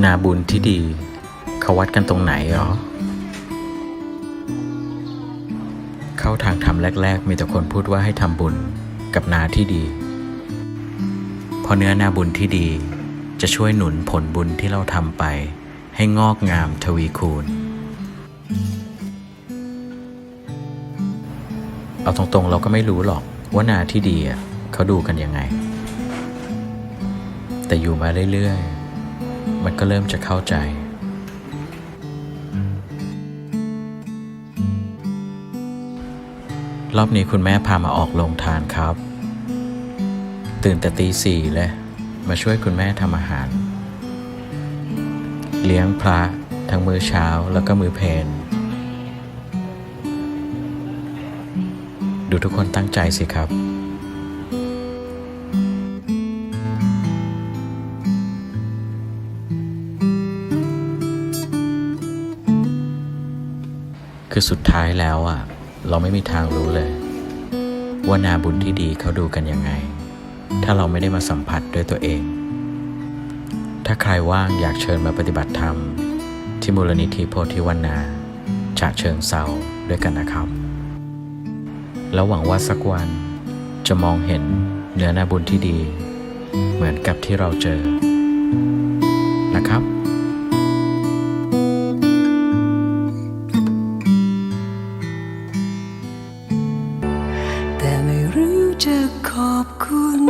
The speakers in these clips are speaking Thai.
นาบุญที่ดี เขาวัดกันตรงไหนหรอ เข้าทางทำแรก ๆ มีแต่คนพูดว่าให้ทำบุญกับนาที่ดีเพราะเนื้อนาบุญที่ดีจะช่วยหนุนผลบุญที่เราทำไป ให้งอกงามทวีคูณ เอาตรงๆเราก็ไม่รู้หรอกว่านาที่ดีอะเขาดูกันยังไง แต่อยู่มาเรื่อยๆ มันก็เริ่มจะเข้าใจ รอบนี้คุณแม่พามาออกโรงทานครับ ตื่นแต่ตีสี่เลยมาช่วยคุณแม่ทำอาหาร เลี้ยงพระทั้งมื้อเช้าแล้วก็มื้อเพนดูทุกคนตั้งใจสิครับ คือสุดท้ายแล้วอะ เราไม่มีทางรู้เลย ว่านาบุญที่ดีเขาดูกันยังไง ถ้าเราไม่ได้มาสัมผัสด้วยตัวเอง ถ้าใครว่างอยากเชิญมาปฏิบัติธรรม ที่มูลนิธิโพธิวันนาฉะเชิงเซาด้วยกันนะครับ แล้วหวังว่าสักวันจะมองเห็นเนื้อนาบุญที่ดี เหมือนกับที่เราเจอ จะขอบคุณ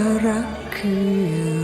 사랑 그